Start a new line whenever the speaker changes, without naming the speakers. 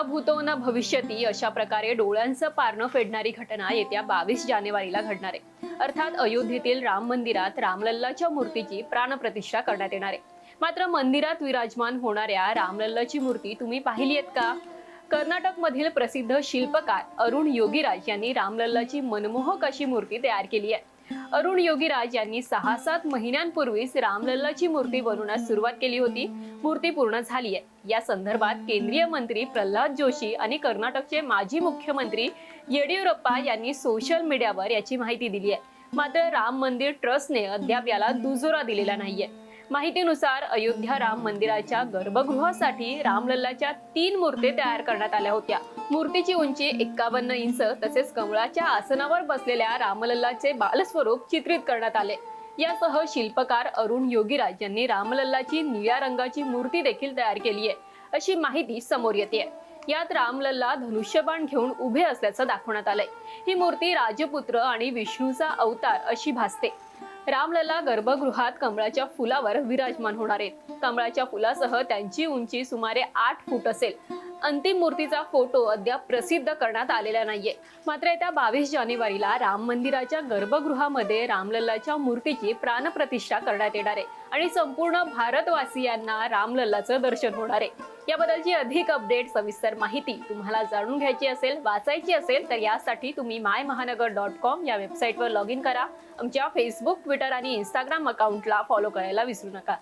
न भूतो न भविष्यती अशा प्रकारे डोळ्यांचं पारणं फेडणारी घटना येत्या बावीस जानेवारीला घडणार आहे. अर्थात अयोध्येतील राम मंदिरात रामलल्लाच्या मूर्तीची प्राणप्रतिष्ठा करण्यात येणार आहे. मात्र मंदिरात विराजमान होणाऱ्या रामलल्लाची मूर्ती तुम्ही पाहिली आहेत का? कर्नाटकमधील प्रसिद्ध शिल्पकार अरुण योगीराज यांनी रामलल्लाची मनमोहक अशी मूर्ती तयार केली आहे. अरुण योगीराज यांनी सहा सात महिन्यांपूर्वीच रामलल्लाची मूर्ती बनवण्यास सुरुवात केली होती. मूर्ती पूर्ण झाली आहे. या संदर्भात केंद्रीय मंत्री प्रल्हाद जोशी आणि कर्नाटकचे माजी मुख्यमंत्री येडियुरप्पा यांनी सोशल मीडियावर याची माहिती दिली आहे. मात्र राम मंदिर ट्रस्टने अद्याप याला दुजोरा दिलेला नाहीये. माहितीनुसार अयोध्या राम मंदिराच्या गर्भगृहासाठी रामलल्लाच्या तीन मूर्ती तयार करण्यात आल्या होत्या. मूर्तीची उंची एक्कावन्न इंच तसेच कमळाच्या आसनावर बसलेल्या रामलल्लाचे बालस्वरूप चित्रित करण्यात आले. यासह शिल्पकार अरुण योगीराज यांनी रामलल्लाची निळ्या रंगाची मूर्ती देखील तयार केली आहे अशी माहिती समोर येते यात रामलल्ला धनुष्यबाण घेऊन उभे असल्याचं दाखवण्यात आलंय. ही मूर्ती राजपुत्र आणि विष्णूचा अवतार अशी भासते. रामलला गर्भगृहात कमळाच्या फुलावर विराजमान होणार आहेत. कमळाच्या फुलासह त्यांची उंची सुमारे आठ फूट असेल. अंतिम मूर्तीचा फोटो अद्याप प्रसिद्ध करण्यात आलेला नाहीये. मात्र येत्या बावीस जानेवारीला राम मंदिराच्या गर्भगृहामध्ये रामलल्लाच्या मूर्तीची प्राणप्रतिष्ठा करण्यात येणार आहे आणि संपूर्ण भारतवासियांना रामलल्लाचं दर्शन होणार आहे. याबद्दलची अधिक अपडेट सविस्तर माहिती तुम्हाला जाणून घ्यायची असेल वाचायची असेल तर यासाठी तुम्ही माय महानगर डॉट कॉम या वेबसाईटवर लॉग इन करा. आमच्या फेसबुक ट्विटर आणि इंस्टाग्राम अकाउंटला फॉलो करायला विसरू नका.